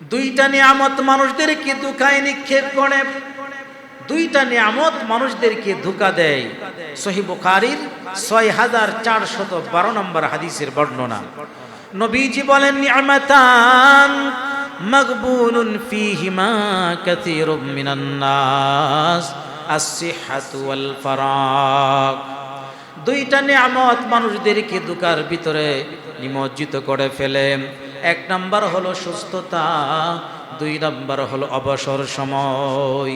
দুইটা নিয়ামত মানুষদেরকে দুঃখায় নিক্ষেপ করে। দুইটা নিয়ামত মানুষদেরকে ধোকা দেয়। সহি বুখারির ছয় হাজার চারশত বারো নম্বর হাদিসের বর্ণনা। নবীজি বলেন, নিয়ামতান মকবুলুন ফিহিমা কাসীরুম মিনান নাস আস-সিহহাতু ওয়াল দুইটা নিয়ামত মানুষদেরকে দুকার ভিতরে নিমজ্জিত করে ফেলে এক নাম্বার হলো সুস্থতা, দুই নাম্বার হলো অবসর সময়।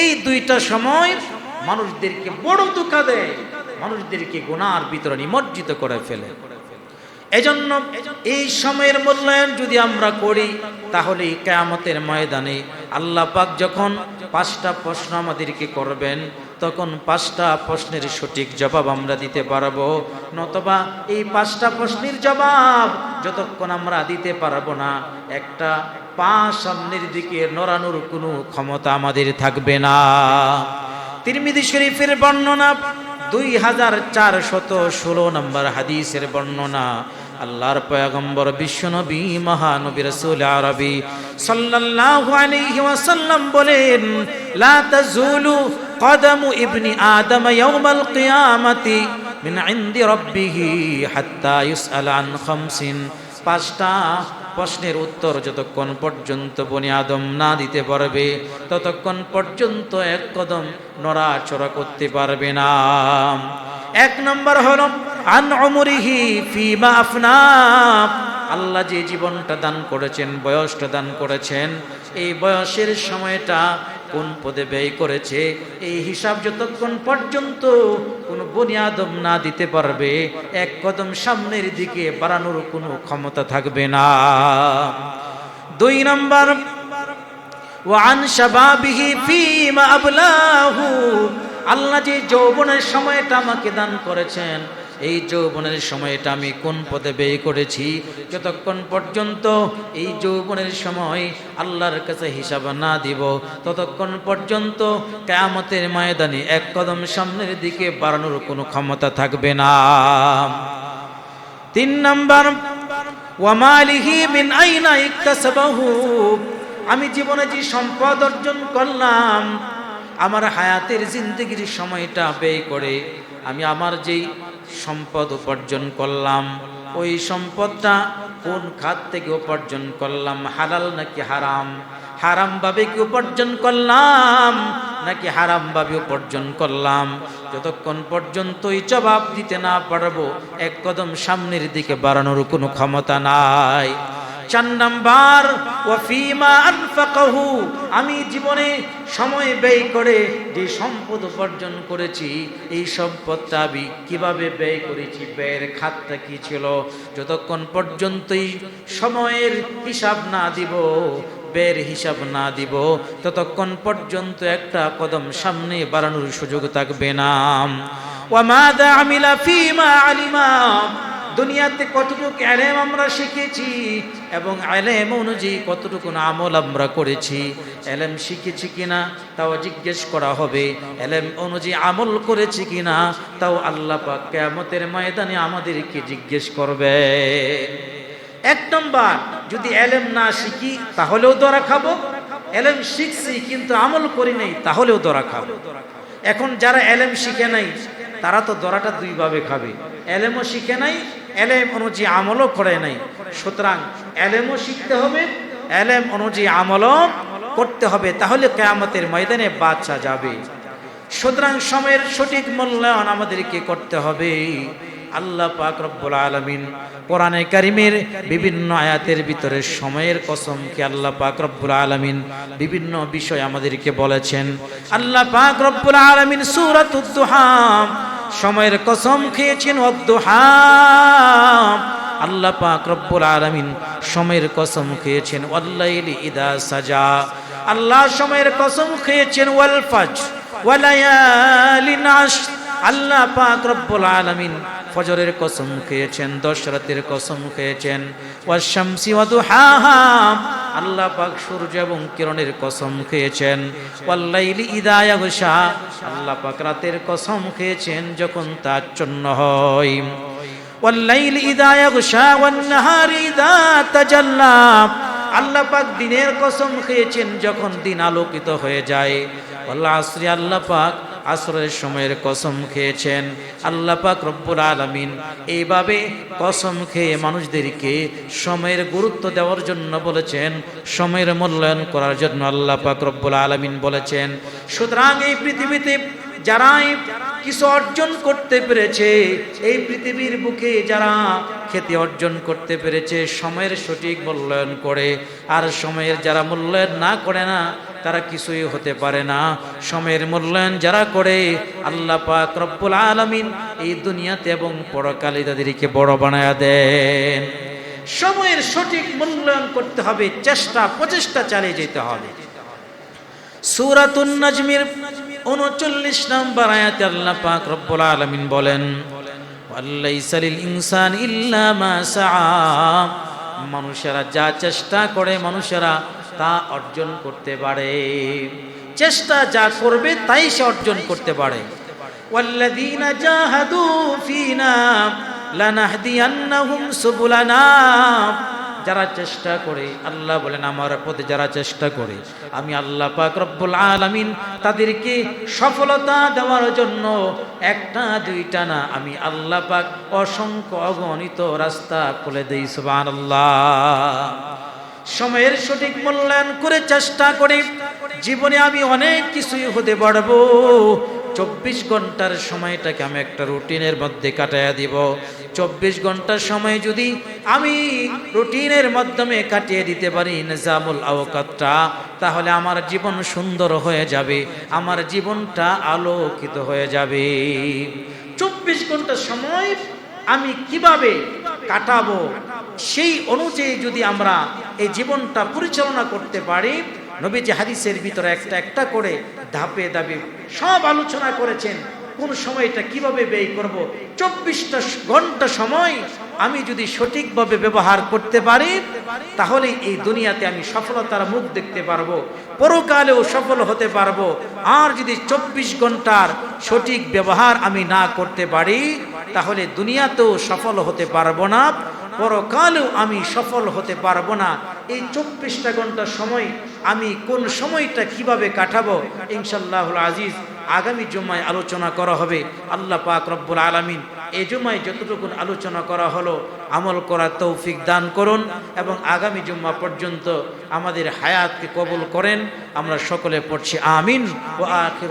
এই দুইটা সময় মানুষদেরকে বড় দুঃখা দেয়, মানুষদেরকে গুনার ভিতরে নিমজ্জিত করে ফেলে। এজন্য এই সময়ের মূল্যায়ন যদি আমরা করি তাহলে কেয়ামতের ময়দানে আল্লাহ পাক যখন পাঁচটা প্রশ্ন আমাদেরকে করবেন তখন পাঁচটা প্রশ্নের সঠিক জবাব আমরা দিতে পারব। নতবা এই পাঁচটা প্রশ্নের জবাব যতক্ষণ আমরা দিতে পারব না, একটা পা সামনের দিকে নড়ানোর কোনো ক্ষমতা আমাদের থাকবে না। তিরমিদি শরীফের বর্ণনা দুই হাজার চারশত ষোলো নম্বর হাদিসের বর্ণনা। আল্লাহর পয়গম্বর বিশ্বনবী, মহানবী রাসূল আরবি সাল্লাল্লাহু আলাইহি ওয়াসাল্লাম বলেন, লা তাজুলু কদমু ইবনি আদম ইয়াউমাল কিয়ামাতি মিন ইনদি রাব্বিহি হাত্তা ইউসআল আন খামসিন। পাঁচটা প্রশ্নের উত্তর যতক্ষণ পর্যন্ত বনি আদম না দিতে পারবে, ততক্ষণ পর্যন্ত এক কদম নড়াচড়া করতে পারবে না। এক নম্বর হল, আন অমরিহি ফিমা আফনা। আল্লাহ যে জীবনটা দান করেছেন, বয়সটা দান করেছেন, এই বয়সের সময়টা কোন পদে ব্যয় করেছে, এই হিসাব যতক্ষণ পর্যন্ত কোনো বনিয়াদম না দিতে পারবে, এক কদম সামনের দিকে বাড়ানোর কোনো ক্ষমতা থাকবে না। দুই নম্বর ওয়ান শাবাবিহি ফিমা আবলাহু। আল্লাহ যে যৌবনের সময়টা আমাকে দান করেছেন এই যৌবনের সময়টা আমি কোন পদে ব্যয় করেছি? যতক্ষণ পর্যন্ত এই যৌবনের সময় আল্লাহর কাছে হিসাব না দিব, ততক্ষণ পর্যন্ত কেয়ামতের ময়দানে এক কদম সামনের দিকে বাড়ানোর কোনো ক্ষমতা থাকবে না। তিন নম্বর ওয়ামালিহি আমি জীবনে যে সম্পদ অর্জন করলাম, আমার হায়াতের জিন্দগির সময়টা ব্যয় করে, আমি আমার যেই সম্পদ উপার্জন করলাম। ওই সম্পদটা কোন খাত থেকে উপার্জন করলাম? হালাল নাকি হারাম? হারাম ভাবে কি উপার্জন করলাম নাকি হারাম ভাবে উপার্জন করলাম? যতক্ষণ পর্যন্ত এই জবাব দিতে না পারব, এক কদম সামনের দিকে বাড়ানোর কোনো ক্ষমতা নাই। চার নাম্বার ওয়াফিমা আনফাকাহু আমি জীবনে সময় ব্যয় করে যে সম্পদ উপার্জন করেছি, এই সম্পদটা আমি কীভাবে ব্যয় করেছি, ব্যয়ের খাতটা কি ছিল? যতক্ষণ পর্যন্তই সময়ের হিসাব না দিব, ব্যয়ের হিসাব না দিব, ততক্ষণ পর্যন্ত একটা কদম সামনে বাড়ানোর সুযোগ থাকবে না। ওয়ামাদা আমিলা ফিমা আলিমা দুনিয়াতে কতটুকু আলেম আমরা শিখেছি এবং আলেম অনুযায়ী কতটুকু আমল আমরা করেছি। এলেম শিখেছি কিনা তাও জিজ্ঞেস করা হবে। এলেম অনুযায়ী আমল করেছি কিনা তাও আল্লাহ পাক কেয়ামতের ময়দানে আমাদেরকে জিজ্ঞেস করবে। এক নম্বর, যদি এলেম না শিখি তাহলেও দরা খাব। এলেম শিখছি কিন্তু আমল করি নাই তাহলেও দরা খাব। এখন যারা এলেম শিখে নাই, তারা তো দরাটা দুইভাবে খাবে। এলেমও শিখে নাই এলেম অনুযায়ী আমলও করে নাই। সুতরাং এলেমও শিখতে হবে এলেম অনুযায়ী আমলও করতে হবে, তাহলে কেয়ামতের ময়দানে বাচ্চা যাবে। সুতরাং সময়ের সঠিক মূল্যায়ন আমাদেরকে করতে হবে। আল্লাহ পাক রব্বুল আলমিন কোরআনে কারিমের বিভিন্ন আয়াতের ভিতরে সময়ের কসমকে আল্লাহ পাক রব্বুল আলমিন বিভিন্ন বিষয় আমাদেরকে বলেছেন। আল্লাহ পাক রব্বুল আলমিন সুরাত উদ্দোহাম সময়ের কসম খেয়েছেন আল্লাহ পাক রব্বুল আলমিন সময়ের কসম খেয়েছেন। ইদা সাজা। আল্লাহ সময়ের কসম খেয়েছেন ওয়াল আল্লাহ পাক রব্বুল আলামিন ফজরের কসম খেয়েছেন দশ রাতের কসম খেয়েছেন। ওয়াশামসি ওয়াদুহাহা আল্লাহ পাক সূর্য এবং কিরণের কসম খেয়েছেন। ওয়াল্লাইলি ইদায়া ঘোষা আল্লাহ পাক রাতের কসম খেয়েছেন যখন তার চন্ন হয়। ওয়াল্লাইল ইদা ইয়াগশা, ওয়ান নাহারি ইদা তাজাল্লা। আল্লাহ পাক দিনের কসম খেয়েছেন যখন দিন আলোকিত হয়ে যায়। আল্লাহ আসরি আল্লাহ পাক আসরের সময়ের কসম খেয়েছেন। আল্লাহ পাক রব্বুল আলমিন এইভাবে কসম খেয়ে মানুষদেরকে সময়ের গুরুত্ব দেওয়ার জন্য বলেছেন, সময়ের মূল্যায়ন করার জন্য আল্লাহ পাক রব্বুল আলমিন বলেছেন। সুতরাং এই পৃথিবীতে যারাই কিছু অর্জন করতে পেরেছে, এই পৃথিবীর বুকে যারা খ্যাতি অর্জন করতে পেরেছে, সময়ের সঠিক মূল্যায়ন করে, আর সময়ের যারা মূল্যায়ন না করে না, তারা কিছুই হতে পারে না। সময়ের মূল্যায়ন যারা করে, আল্লাহ পাক রব্বুল আলামিন এই দুনিয়াতে এবং পরকালে তাদেরকে বড় বানায়া দেন। সময়ের সঠিক মূল্যায়ন করতে হবে, চেষ্টা, প্রচেষ্টা চালিয়ে যেতে হবে। সুরাতুন নাজমির উনচল্লিশ নম্বর আয়াতে আল্লাহ পাক রব্বুল আলমিন বলেন ইনসান ইল্লা মা মানুষেরা যা চেষ্টা করে মানুষেরা তা অর্জন করতে পারে। চেষ্টা যা করবে তাই সে অর্জন করতে পারে। ওয়াল্লাযীনা জাহাদু ফীনা লানাহদিয়ান্নাহুম সুবুলানা। যারা চেষ্টা করে, আল্লাহ বলেন, আমার পথে যারা চেষ্টা করে, আমি আল্লাহ পাক রব্বুল আলামিন তাদেরকে সফলতা দেওয়ার জন্য একটা, দুইটা না, আমি আল্লাহ পাক অসংখ্য অগণিত রাস্তা খুলে দেই, সুবহানাল্লাহ। সময়ের সঠিক মূল্যায়ন করে চেষ্টা করে, জীবনে আমি অনেক কিছুই হতে পারব। চব্বিশ ঘণ্টার সময়টাকে আমি একটা রুটিনের মধ্যে কাটাইয়া দিব। চব্বিশ ঘণ্টার সময় যদি আমি রুটিনের মাধ্যমে কাটিয়ে দিতে পারি নিজামুল আওকাতটা, তাহলে আমার জীবন সুন্দর হয়ে যাবে, আমার জীবনটা আলোকিত হয়ে যাবে। চব্বিশ ঘণ্টা সময় আমি কীভাবে কাটাবো, সেই অনুযায়ী যদি আমরা এই জীবনটা পরিচালনা করতে পারি নবীজি হাদিসের ভিতরে একটা একটা করে ধাপে ধাপে সব আলোচনা করেছেন, কোন সময়টা কীভাবে ব্যয় করব, চব্বিশটা ঘণ্টা সময় আমি যদি সঠিকভাবে ব্যবহার করতে পারি তাহলে এই দুনিয়াতে আমি সফলতার মুখ দেখতে পারব, পরকালেও সফল হতে পারব। আর যদি চব্বিশ ঘণ্টার সঠিক ব্যবহার আমি না করতে পারি, তাহলে দুনিয়াতেও সফল হতে পারব না, পরকালেও আমি সফল হতে পারব না। এই চব্বিশটা ঘণ্টা সময় আমি কোন সময়টা কীভাবে কাটাবো? ইনশাল্লাহুল আজিজ আগামী জুমায় আলোচনা করা হবে। আল্লাহ পাক রব্বুল আলমিন এ জুমায় যতটুকু আলোচনা করা হলো, আমল করা তৌফিক দান করুন এবং আগামী জুম্মা পর্যন্ত আমাদের হায়াতকে কবুল করেন। আমরা সকলে পড়ছি আমিন। ও আখির